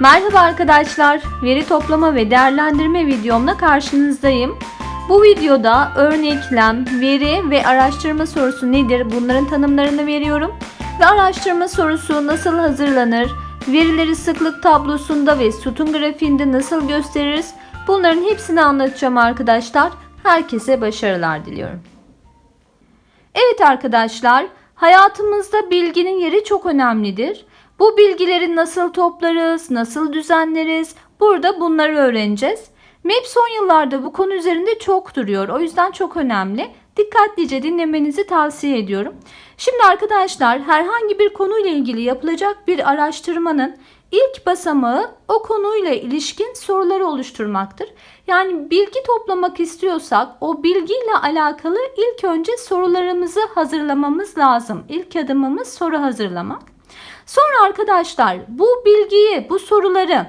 Merhaba arkadaşlar, veri toplama ve değerlendirme videomla karşınızdayım. Bu videoda örneklem, veri ve araştırma sorusu nedir bunların tanımlarını veriyorum. Ve araştırma sorusu nasıl hazırlanır, verileri sıklık tablosunda ve sütun grafiğinde nasıl gösteririz bunların hepsini anlatacağım arkadaşlar. Herkese başarılar diliyorum. Evet arkadaşlar, hayatımızda bilginin yeri çok önemlidir. Bu bilgileri nasıl toplarız, nasıl düzenleriz? Burada bunları öğreneceğiz. MEP son yıllarda bu konu üzerinde çok duruyor. O yüzden çok önemli. Dikkatlice dinlemenizi tavsiye ediyorum. Şimdi arkadaşlar herhangi bir konuyla ilgili yapılacak bir araştırmanın ilk basamağı o konuyla ilişkin soruları oluşturmaktır. Yani bilgi toplamak istiyorsak o bilgiyle alakalı ilk önce sorularımızı hazırlamamız lazım. İlk adımımız soru hazırlamak. Sonra arkadaşlar bu bilgiyi, bu soruları,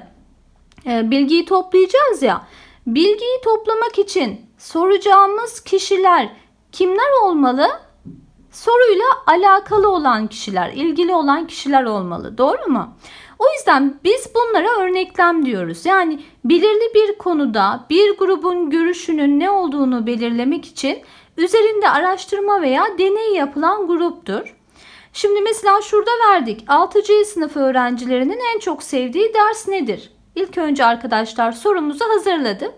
e, bilgiyi toplayacağız ya. Bilgiyi toplamak için soracağımız kişiler kimler olmalı? Soruyla alakalı olan kişiler, ilgili olan kişiler olmalı. Doğru mu? O yüzden biz bunlara örneklem diyoruz. Yani belirli bir konuda bir grubun görüşünün ne olduğunu belirlemek için üzerinde araştırma veya deney yapılan gruptur. Şimdi mesela şurada verdik. 6C sınıfı öğrencilerinin en çok sevdiği ders nedir? İlk önce arkadaşlar sorumuzu hazırladık.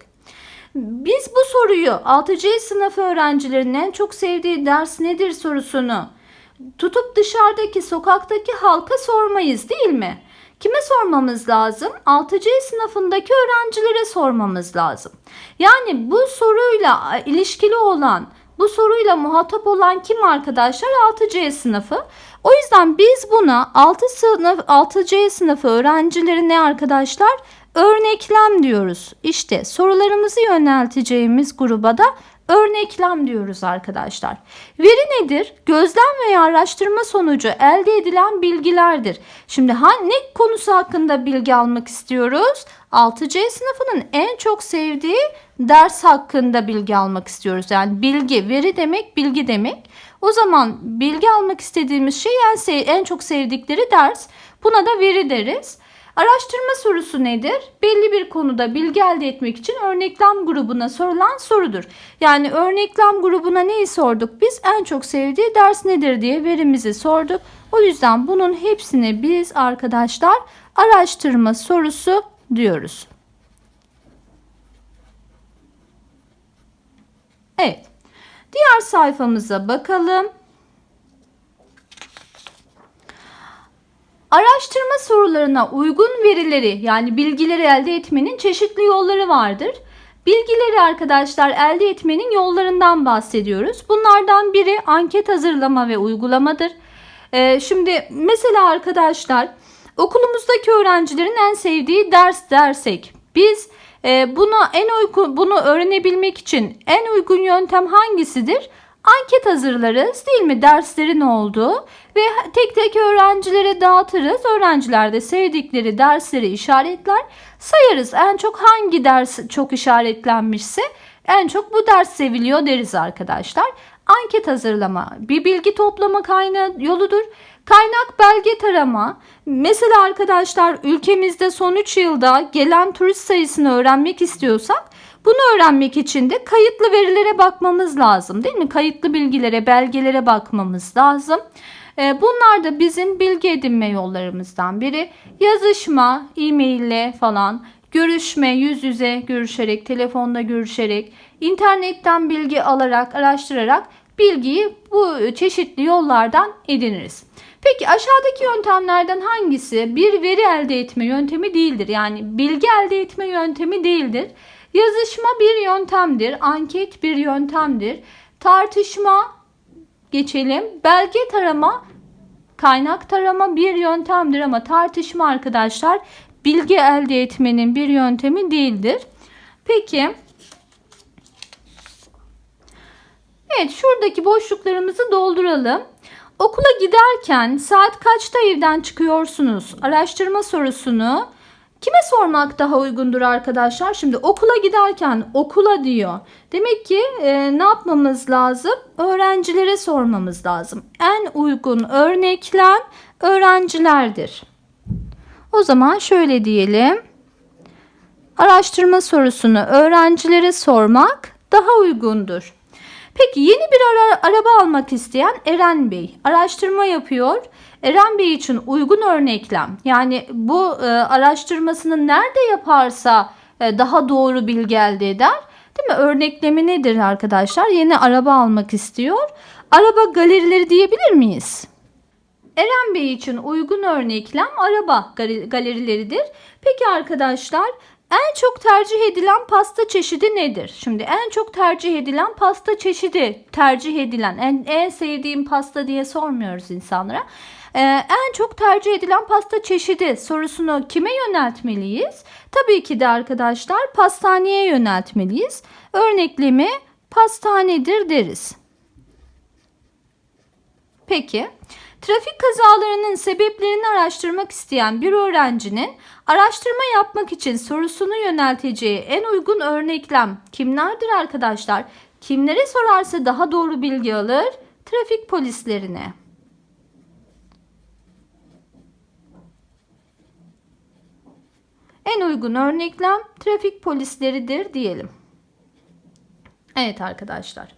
Biz bu soruyu 6C sınıfı öğrencilerinin en çok sevdiği ders nedir sorusunu tutup dışarıdaki sokaktaki halka sormayız değil mi? Kime sormamız lazım? 6C sınıfındaki öğrencilere sormamız lazım. Yani bu soruyla ilişkili olan, bu soruyla muhatap olan kim arkadaşlar? 6C sınıfı. O yüzden biz buna 6 sınıf 6C sınıfı öğrencileri ne arkadaşlar? Örneklem diyoruz. İşte sorularımızı yönelteceğimiz gruba da örneklem diyoruz arkadaşlar. Veri nedir? Gözlem veya araştırma sonucu elde edilen bilgilerdir. Şimdi ne konusu hakkında bilgi almak istiyoruz? 6C sınıfının en çok sevdiği ders hakkında bilgi almak istiyoruz. Yani bilgi, veri demek, bilgi demek. O zaman bilgi almak istediğimiz şey en, en çok sevdikleri ders. Buna da veri deriz. Araştırma sorusu nedir? Belli bir konuda bilgi elde etmek için örneklem grubuna sorulan sorudur. Yani örneklem grubuna neyi sorduk? Biz en çok sevdiği ders nedir diye verimizi sorduk. O yüzden bunun hepsini biz arkadaşlar araştırma sorusu diyoruz. Evet. Diğer sayfamıza bakalım. Araştırma sorularına uygun verileri yani bilgileri elde etmenin çeşitli yolları vardır. Bilgileri arkadaşlar elde etmenin yollarından bahsediyoruz. Bunlardan biri anket hazırlama ve uygulamadır. Ee, şimdi mesela arkadaşlar okulumuzdaki öğrencilerin en sevdiği ders dersek biz e, bunu en uygun bunu öğrenebilmek için en uygun yöntem hangisidir? Anket hazırlarız değil mi? Derslerin olduğu ve tek tek öğrencilere dağıtırız. Öğrenciler de sevdikleri dersleri işaretler. Sayarız en çok hangi ders çok işaretlenmişse en çok bu ders seviliyor deriz arkadaşlar. Anket hazırlama bir bilgi toplama kaynağı yoludur. Kaynak belge tarama. Mesela arkadaşlar ülkemizde son 3 yılda gelen turist sayısını öğrenmek istiyorsak bunu öğrenmek için de kayıtlı verilere bakmamız lazım değil mi? Kayıtlı bilgilere, belgelere bakmamız lazım. Ee, bunlar da bizim bilgi edinme yollarımızdan biri. Yazışma, e-maille falan, görüşme, yüz yüze görüşerek, telefonda görüşerek, internetten bilgi alarak, araştırarak bilgiyi bu çeşitli yollardan ediniriz. Peki aşağıdaki yöntemlerden hangisi bir veri elde etme yöntemi değildir? Yani bilgi elde etme yöntemi değildir. Yazışma bir yöntemdir, anket bir yöntemdir. Tartışma geçelim. Belge tarama, kaynak tarama bir yöntemdir ama tartışma arkadaşlar bilgi elde etmenin bir yöntemi değildir. Peki Evet şuradaki boşluklarımızı dolduralım. Okula giderken saat kaçta evden çıkıyorsunuz? Araştırma sorusunu kime sormak daha uygundur arkadaşlar? Şimdi okula giderken okula diyor. Demek ki e, ne yapmamız lazım? Öğrencilere sormamız lazım. En uygun örneklem öğrencilerdir. O zaman şöyle diyelim. Araştırma sorusunu öğrencilere sormak daha uygundur. Peki yeni bir ara- araba almak isteyen Eren Bey araştırma yapıyor. Eren Bey için uygun örneklem yani bu e, araştırmasını nerede yaparsa e, daha doğru bilgi elde eder. Değil mi? Örneklemi nedir arkadaşlar? Yeni araba almak istiyor. Araba galerileri diyebilir miyiz? Eren Bey için uygun örneklem araba gal- galerileridir. Peki arkadaşlar en çok tercih edilen pasta çeşidi nedir? Şimdi en çok tercih edilen pasta çeşidi tercih edilen en, en sevdiğim pasta diye sormuyoruz insanlara. Ee, en çok tercih edilen pasta çeşidi sorusunu kime yöneltmeliyiz? Tabii ki de arkadaşlar pastaneye yöneltmeliyiz. Örneklemi pastanedir deriz. Peki, trafik kazalarının sebeplerini araştırmak isteyen bir öğrencinin araştırma yapmak için sorusunu yönelteceği en uygun örneklem kimlerdir arkadaşlar? Kimlere sorarsa daha doğru bilgi alır? Trafik polislerine. En uygun örneklem trafik polisleridir diyelim. Evet arkadaşlar.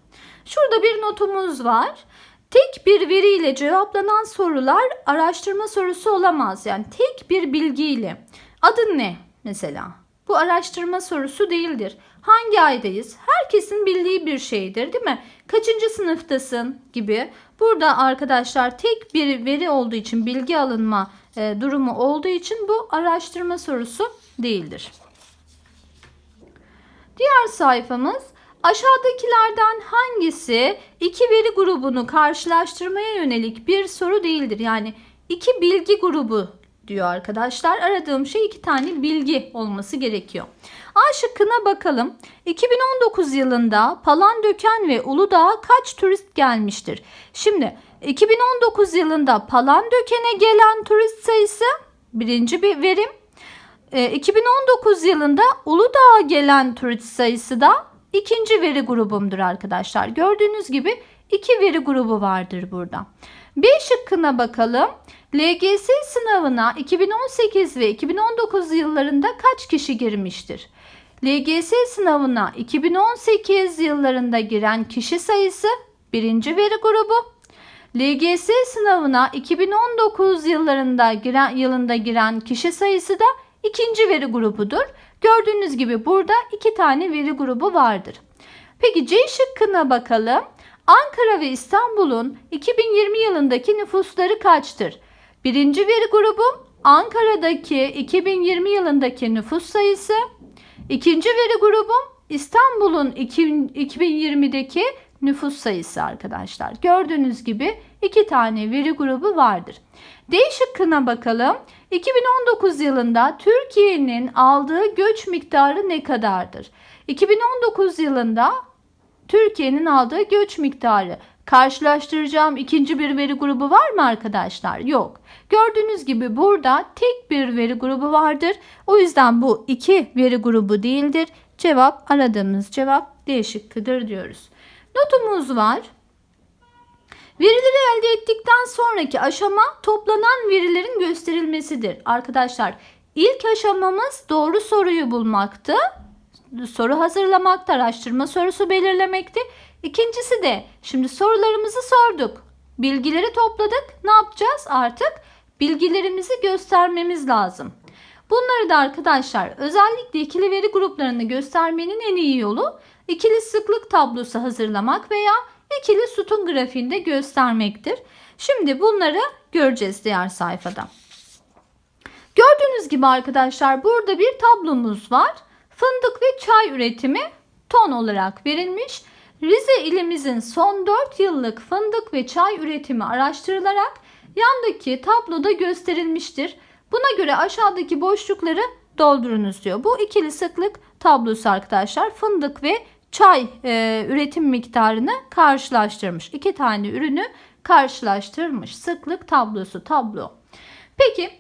Şurada bir notumuz var. Tek bir veriyle cevaplanan sorular araştırma sorusu olamaz. Yani tek bir bilgiyle. Adın ne mesela? Bu araştırma sorusu değildir. Hangi aydayız? Herkesin bildiği bir şeydir değil mi? Kaçıncı sınıftasın gibi. Burada arkadaşlar tek bir veri olduğu için bilgi alınma e, durumu olduğu için bu araştırma sorusu değildir. Diğer sayfamız aşağıdakilerden hangisi iki veri grubunu karşılaştırmaya yönelik bir soru değildir? Yani iki bilgi grubu diyor arkadaşlar. Aradığım şey iki tane bilgi olması gerekiyor. A şıkkına bakalım. 2019 yılında Palandöken ve Uludağ'a kaç turist gelmiştir? Şimdi 2019 yılında Palandöken'e gelen turist sayısı birinci bir verim. E, 2019 yılında Uludağ'a gelen turist sayısı da ikinci veri grubumdur arkadaşlar. Gördüğünüz gibi iki veri grubu vardır burada. B şıkkına bakalım. LGS sınavına 2018 ve 2019 yıllarında kaç kişi girmiştir? LGS sınavına 2018 yıllarında giren kişi sayısı birinci veri grubu. LGS sınavına 2019 yıllarında giren yılında giren kişi sayısı da ikinci veri grubudur. Gördüğünüz gibi burada iki tane veri grubu vardır. Peki C şıkkına bakalım. Ankara ve İstanbul'un 2020 yılındaki nüfusları kaçtır? Birinci veri grubum Ankara'daki 2020 yılındaki nüfus sayısı. İkinci veri grubum İstanbul'un 2020'deki nüfus sayısı arkadaşlar. Gördüğünüz gibi iki tane veri grubu vardır. D şıkkına bakalım. 2019 yılında Türkiye'nin aldığı göç miktarı ne kadardır? 2019 yılında Türkiye'nin aldığı göç miktarı. Karşılaştıracağım ikinci bir veri grubu var mı arkadaşlar? Yok. Gördüğünüz gibi burada tek bir veri grubu vardır. O yüzden bu iki veri grubu değildir. Cevap aradığımız cevap D şıkkıdır diyoruz. Notumuz var. Verileri elde ettikten sonraki aşama toplanan verilerin gösterilmesidir. Arkadaşlar ilk aşamamız doğru soruyu bulmaktı. Soru hazırlamakta, araştırma sorusu belirlemekti. İkincisi de şimdi sorularımızı sorduk. Bilgileri topladık. Ne yapacağız artık? Bilgilerimizi göstermemiz lazım. Bunları da arkadaşlar özellikle ikili veri gruplarını göstermenin en iyi yolu ikili sıklık tablosu hazırlamak veya ikili sütun grafiğinde göstermektir. Şimdi bunları göreceğiz diğer sayfada. Gördüğünüz gibi arkadaşlar burada bir tablomuz var. Fındık ve çay üretimi ton olarak verilmiş. Rize ilimizin son 4 yıllık fındık ve çay üretimi araştırılarak yandaki tabloda gösterilmiştir. Buna göre aşağıdaki boşlukları doldurunuz diyor. Bu ikili sıklık tablosu arkadaşlar. Fındık ve çay e, üretim miktarını karşılaştırmış. İki tane ürünü karşılaştırmış. Sıklık tablosu tablo. Peki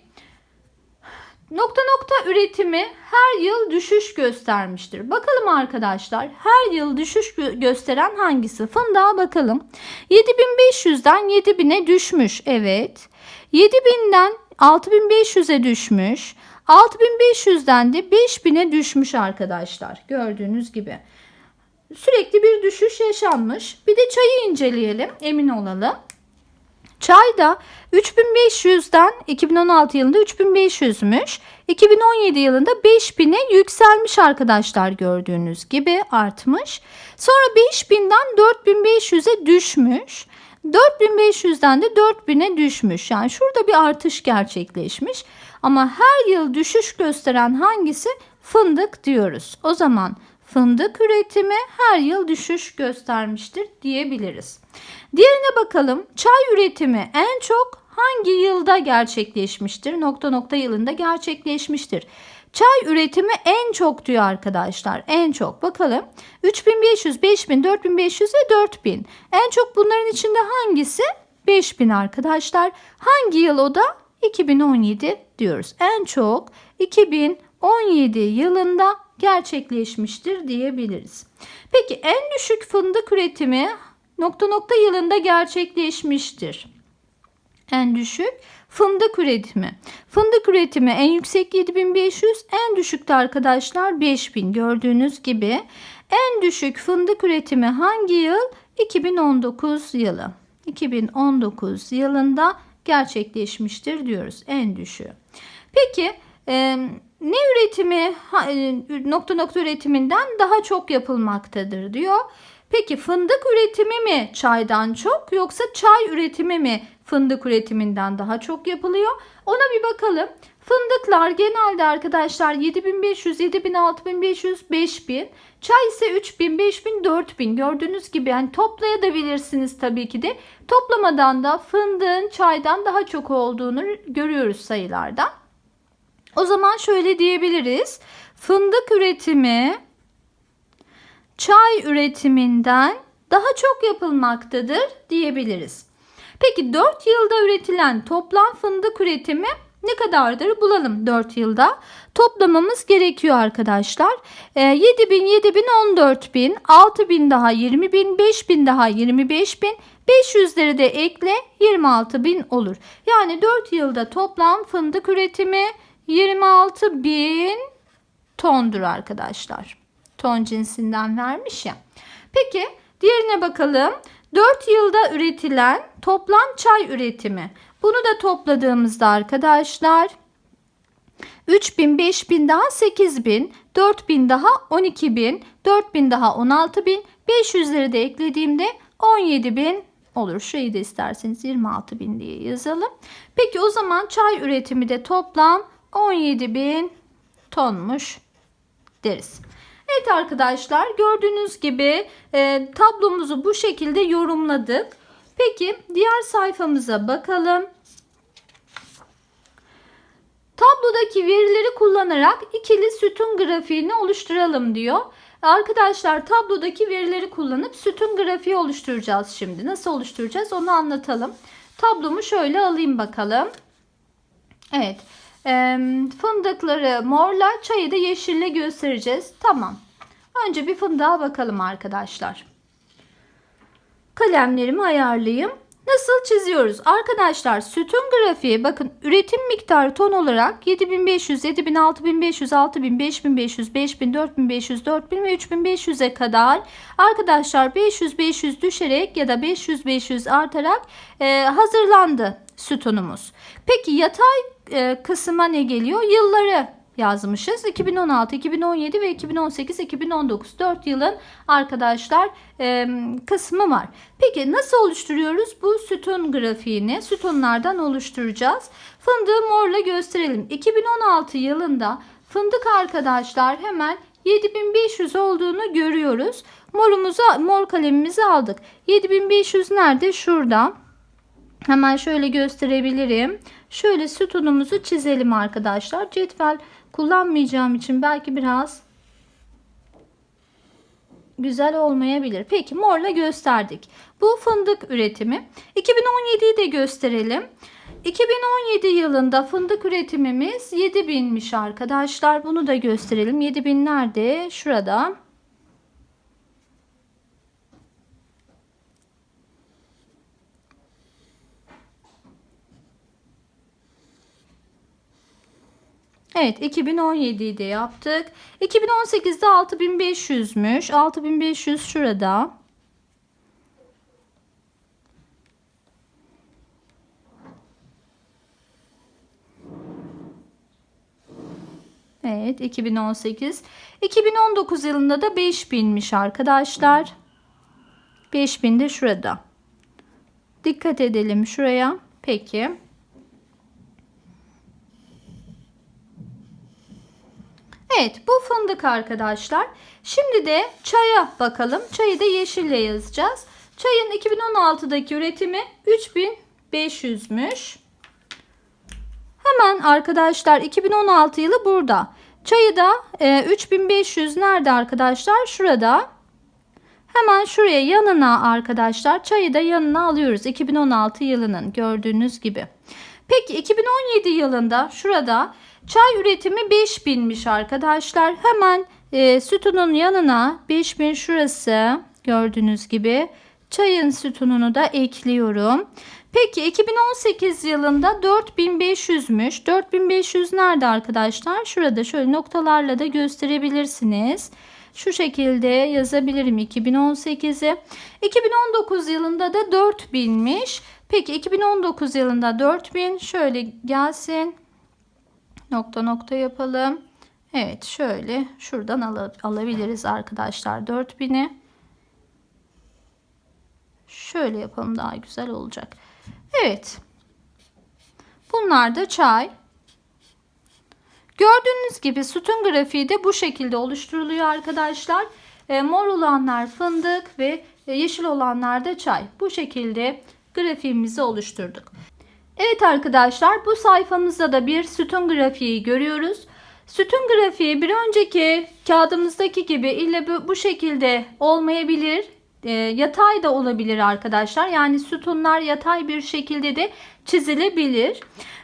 nokta nokta üretimi her yıl düşüş göstermiştir. Bakalım arkadaşlar her yıl düşüş gö- gösteren hangisi? Fındığa bakalım. 7500'den 7000'e düşmüş. Evet. 7000'den 6500'e düşmüş. 6500'den de 5000'e düşmüş arkadaşlar. Gördüğünüz gibi. Sürekli bir düşüş yaşanmış. Bir de çayı inceleyelim, emin olalım. Çay da 3500'den 2016 yılında 3500'müş. 2017 yılında 5000'e yükselmiş arkadaşlar gördüğünüz gibi artmış. Sonra 5000'den 4500'e düşmüş. 4500'den de 4000'e düşmüş. Yani şurada bir artış gerçekleşmiş. Ama her yıl düşüş gösteren hangisi? Fındık diyoruz. O zaman fındık üretimi her yıl düşüş göstermiştir diyebiliriz. Diğerine bakalım. Çay üretimi en çok hangi yılda gerçekleşmiştir? Nokta nokta yılında gerçekleşmiştir. Çay üretimi en çok diyor arkadaşlar. En çok. Bakalım. 3500, 5000, 4500 ve 4000. En çok bunların içinde hangisi? 5000 arkadaşlar. Hangi yıl o da? 2017 diyoruz. En çok 2017 yılında gerçekleşmiştir diyebiliriz. Peki en düşük fındık üretimi nokta nokta yılında gerçekleşmiştir. En düşük fındık üretimi. Fındık üretimi en yüksek 7500, en düşükte arkadaşlar 5000 gördüğünüz gibi. En düşük fındık üretimi hangi yıl? 2019 yılı. 2019 yılında gerçekleşmiştir diyoruz en düşüğü. Peki e, ne üretimi e, nokta nokta üretiminden daha çok yapılmaktadır diyor. Peki fındık üretimi mi çaydan çok yoksa çay üretimi mi fındık üretiminden daha çok yapılıyor? Ona bir bakalım. Fındıklar genelde arkadaşlar 7500, 7000, 6500, 5000. Çay ise 3000, 5000, 4000. Gördüğünüz gibi yani toplayabilirsiniz tabii ki de. Toplamadan da fındığın çaydan daha çok olduğunu görüyoruz sayılardan. O zaman şöyle diyebiliriz. Fındık üretimi çay üretiminden daha çok yapılmaktadır diyebiliriz. Peki 4 yılda üretilen toplam fındık üretimi ne kadardır bulalım 4 yılda. Toplamamız gerekiyor arkadaşlar. E, 7 bin, 7 bin, 14 bin, 6 bin daha 20 bin, 5 bin daha 25 bin, 500'leri de ekle 26 bin olur. Yani 4 yılda toplam fındık üretimi 26 bin tondur arkadaşlar. Ton cinsinden vermiş ya. Peki diğerine bakalım. 4 yılda üretilen toplam çay üretimi. Bunu da topladığımızda arkadaşlar 3000, 5000 daha 8000, 4000 daha 12000, 4000 daha 16000, 500'leri de eklediğimde 17000 olur. Şurayı da isterseniz 26000 diye yazalım. Peki o zaman çay üretimi de toplam 17000 tonmuş deriz. Evet arkadaşlar gördüğünüz gibi e, tablomuzu bu şekilde yorumladık. Peki diğer sayfamıza bakalım. Tablodaki verileri kullanarak ikili sütun grafiğini oluşturalım diyor. Arkadaşlar tablodaki verileri kullanıp sütun grafiği oluşturacağız şimdi. Nasıl oluşturacağız onu anlatalım. Tablomu şöyle alayım bakalım. Evet. E, fındıkları morla çayı da yeşille göstereceğiz. Tamam. Önce bir fındığa bakalım arkadaşlar. Kalemlerimi ayarlayayım. Nasıl çiziyoruz? Arkadaşlar sütun grafiği bakın üretim miktarı ton olarak 7500, 7000, 6500, 6000, 5500, 5000, 4500, 4000 ve 3500'e kadar arkadaşlar 500 500 düşerek ya da 500 500 artarak e, hazırlandı sütunumuz. Peki yatay e, kısma ne geliyor? Yılları yazmışız. 2016, 2017 ve 2018, 2019 4 yılın arkadaşlar e, kısmı var. Peki nasıl oluşturuyoruz bu sütun grafiğini? Sütunlardan oluşturacağız. Fındığı morla gösterelim. 2016 yılında fındık arkadaşlar hemen 7500 olduğunu görüyoruz. Morumuzu, mor kalemimizi aldık. 7500 nerede? Şurada. Hemen şöyle gösterebilirim. Şöyle sütunumuzu çizelim arkadaşlar. Cetvel kullanmayacağım için belki biraz güzel olmayabilir. Peki morla gösterdik. Bu fındık üretimi. 2017'yi de gösterelim. 2017 yılında fındık üretimimiz 7000'miş arkadaşlar. Bunu da gösterelim. 7000 nerede? Şurada. Evet 2017'yi de yaptık. 2018'de 6500'müş. 6500 şurada. Evet 2018. 2019 yılında da 5000'miş arkadaşlar. 5000 de şurada. Dikkat edelim şuraya. Peki. Evet bu fındık arkadaşlar. Şimdi de çaya bakalım. Çayı da yeşille yazacağız. Çayın 2016'daki üretimi 3500'müş. Hemen arkadaşlar 2016 yılı burada. Çayı da e, 3500 nerede arkadaşlar? Şurada. Hemen şuraya yanına arkadaşlar çayı da yanına alıyoruz. 2016 yılının gördüğünüz gibi. Peki 2017 yılında şurada çay üretimi 5000'miş arkadaşlar. Hemen e, sütunun yanına 5000 şurası gördüğünüz gibi çayın sütununu da ekliyorum. Peki 2018 yılında 4500'müş. 4500 nerede arkadaşlar? Şurada şöyle noktalarla da gösterebilirsiniz. Şu şekilde yazabilirim 2018'i. 2019 yılında da 4000'miş. Peki 2019 yılında 4000 şöyle gelsin. Nokta nokta yapalım. Evet şöyle şuradan al alabiliriz arkadaşlar 4000'i. Şöyle yapalım daha güzel olacak. Evet. Bunlar da çay. Gördüğünüz gibi sütun grafiği de bu şekilde oluşturuluyor arkadaşlar. E, mor olanlar fındık ve e, yeşil olanlar da çay. Bu şekilde grafiğimizi oluşturduk. Evet arkadaşlar bu sayfamızda da bir sütun grafiği görüyoruz. Sütun grafiği bir önceki kağıdımızdaki gibi bu, bu şekilde olmayabilir. E, yatay da olabilir arkadaşlar. Yani sütunlar yatay bir şekilde de çizilebilir.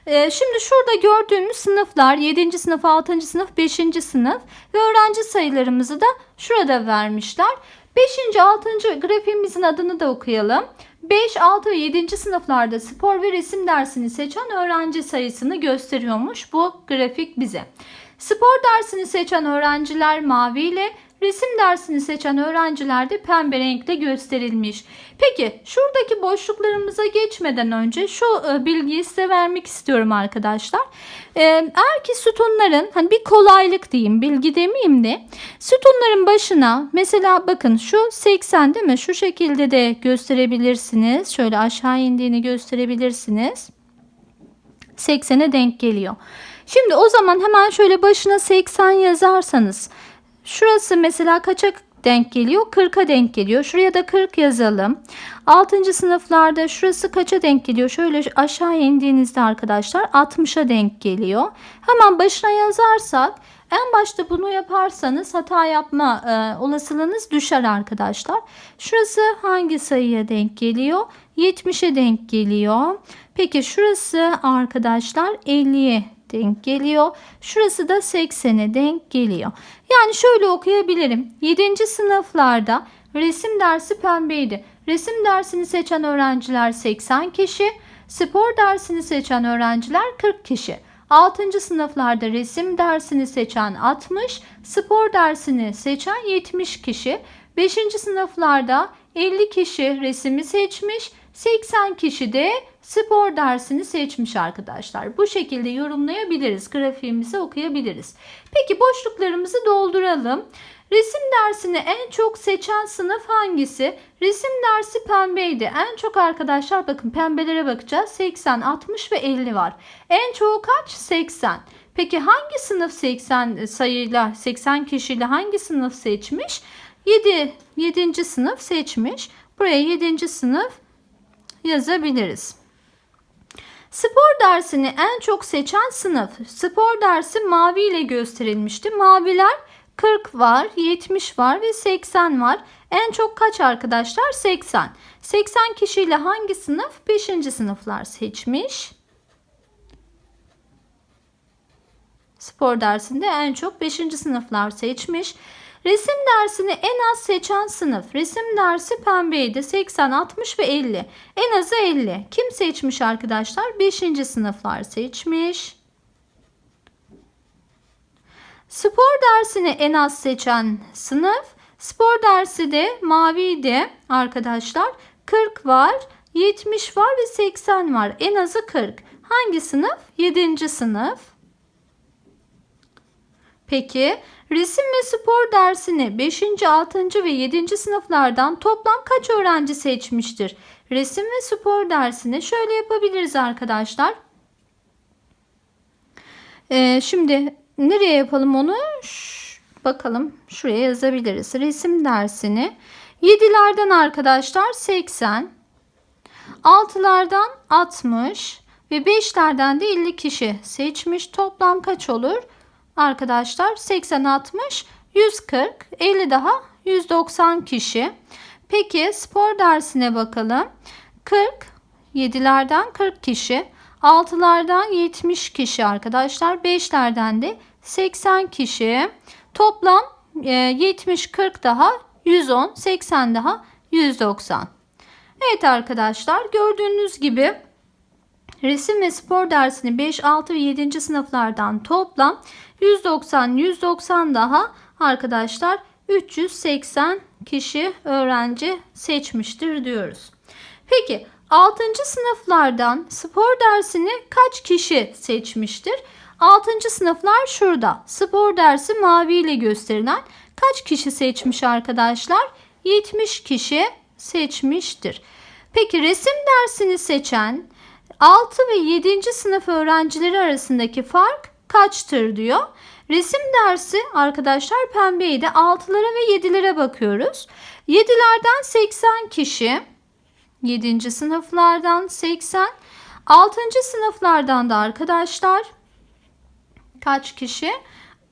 E, şimdi şurada gördüğümüz sınıflar 7. sınıf, 6. sınıf, 5. sınıf ve öğrenci sayılarımızı da şurada vermişler. 5. 6. grafiğimizin adını da okuyalım. 5, 6 ve 7. sınıflarda spor ve resim dersini seçen öğrenci sayısını gösteriyormuş bu grafik bize. Spor dersini seçen öğrenciler mavi ile resim dersini seçen öğrenciler de pembe renkle gösterilmiş. Peki şuradaki boşluklarımıza geçmeden önce şu e, bilgiyi size vermek istiyorum arkadaşlar. E, eğer ki sütunların hani bir kolaylık diyeyim bilgi demeyeyim de sütunların başına mesela bakın şu 80 değil mi? Şu şekilde de gösterebilirsiniz. Şöyle aşağı indiğini gösterebilirsiniz. 80'e denk geliyor. Şimdi o zaman hemen şöyle başına 80 yazarsanız şurası mesela kaça denk geliyor? 40'a denk geliyor. Şuraya da 40 yazalım. 6. sınıflarda şurası kaça denk geliyor? Şöyle aşağı indiğinizde arkadaşlar 60'a denk geliyor. Hemen başına yazarsak en başta bunu yaparsanız hata yapma e, olasılığınız düşer arkadaşlar. Şurası hangi sayıya denk geliyor? 70'e denk geliyor. Peki şurası arkadaşlar 50'ye denk geliyor. Şurası da 80'e denk geliyor. Yani şöyle okuyabilirim. 7. sınıflarda resim dersi pembeydi. Resim dersini seçen öğrenciler 80 kişi, spor dersini seçen öğrenciler 40 kişi. 6. sınıflarda resim dersini seçen 60, spor dersini seçen 70 kişi. 5. sınıflarda 50 kişi resimi seçmiş, 80 kişi de spor dersini seçmiş arkadaşlar. Bu şekilde yorumlayabiliriz. Grafiğimizi okuyabiliriz. Peki boşluklarımızı dolduralım. Resim dersini en çok seçen sınıf hangisi? Resim dersi pembeydi. En çok arkadaşlar bakın pembelere bakacağız. 80, 60 ve 50 var. En çoğu kaç? 80. Peki hangi sınıf 80 sayıyla 80 kişiyle hangi sınıf seçmiş? 7. 7. sınıf seçmiş. Buraya 7. sınıf yazabiliriz. Spor dersini en çok seçen sınıf. Spor dersi mavi ile gösterilmişti. Maviler 40 var, 70 var ve 80 var. En çok kaç arkadaşlar? 80. 80 kişiyle hangi sınıf? 5. sınıflar seçmiş. Spor dersinde en çok 5. sınıflar seçmiş. Resim dersini en az seçen sınıf. Resim dersi pembeydi. 80, 60 ve 50. En azı 50. Kim seçmiş arkadaşlar? 5. sınıflar seçmiş. Spor dersini en az seçen sınıf. Spor dersi de maviydi arkadaşlar. 40 var, 70 var ve 80 var. En azı 40. Hangi sınıf? 7. sınıf. Peki resim ve spor dersini 5. 6. ve 7. sınıflardan toplam kaç öğrenci seçmiştir? Resim ve spor dersini şöyle yapabiliriz arkadaşlar. Ee, şimdi nereye yapalım onu? Ş- bakalım şuraya yazabiliriz. Resim dersini 7'lerden arkadaşlar 80, 6'lardan 60 ve 5'lerden de 50 kişi seçmiş. Toplam kaç olur? Arkadaşlar 80, 60, 140, 50 daha 190 kişi. Peki spor dersine bakalım. 40, 7'lerden 40 kişi, 6'lardan 70 kişi arkadaşlar, 5'lerden de 80 kişi. Toplam e, 70, 40 daha 110, 80 daha 190. Evet arkadaşlar gördüğünüz gibi resim ve spor dersini 5, 6 ve 7. sınıflardan toplam 190, 190 daha arkadaşlar 380 kişi öğrenci seçmiştir diyoruz. Peki 6. sınıflardan spor dersini kaç kişi seçmiştir? 6. sınıflar şurada. Spor dersi mavi ile gösterilen kaç kişi seçmiş arkadaşlar? 70 kişi seçmiştir. Peki resim dersini seçen 6 ve 7. sınıf öğrencileri arasındaki fark kaçtır diyor. Resim dersi arkadaşlar pembeydi. 6'lara ve 7'lere bakıyoruz. 7'lerden 80 kişi. 7. sınıflardan 80. 6. sınıflardan da arkadaşlar kaç kişi?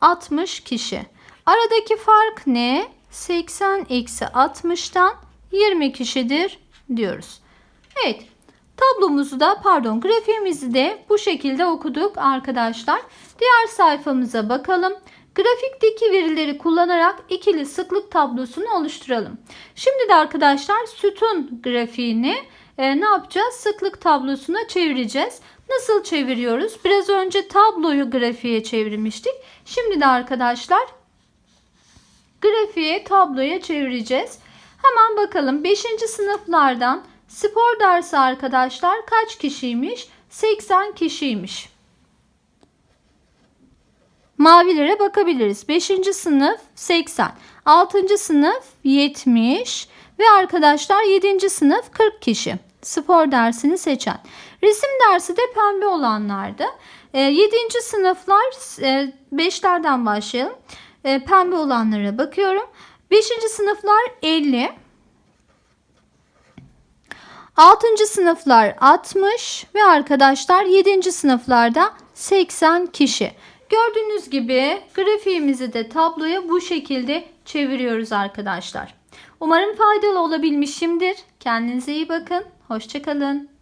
60 kişi. Aradaki fark ne? 80 eksi 60'tan 20 kişidir diyoruz. Evet tablomuzu da pardon grafiğimizi de bu şekilde okuduk arkadaşlar. Diğer sayfamıza bakalım. Grafikteki verileri kullanarak ikili sıklık tablosunu oluşturalım. Şimdi de arkadaşlar sütun grafiğini e, ne yapacağız? Sıklık tablosuna çevireceğiz. Nasıl çeviriyoruz? Biraz önce tabloyu grafiğe çevirmiştik. Şimdi de arkadaşlar grafiği tabloya çevireceğiz. Hemen bakalım 5. sınıflardan spor dersi arkadaşlar kaç kişiymiş? 80 kişiymiş. Mavilere bakabiliriz. 5. sınıf 80, 6. sınıf 70 ve arkadaşlar 7. sınıf 40 kişi. Spor dersini seçen. Resim dersi de pembe olanlardı. 7. sınıflar 5'lerden başlayalım. E, pembe olanlara bakıyorum. 5. sınıflar 50. 6. sınıflar 60 ve arkadaşlar 7. sınıflarda 80 kişi. Gördüğünüz gibi grafiğimizi de tabloya bu şekilde çeviriyoruz arkadaşlar. Umarım faydalı olabilmişimdir. Kendinize iyi bakın. Hoşçakalın.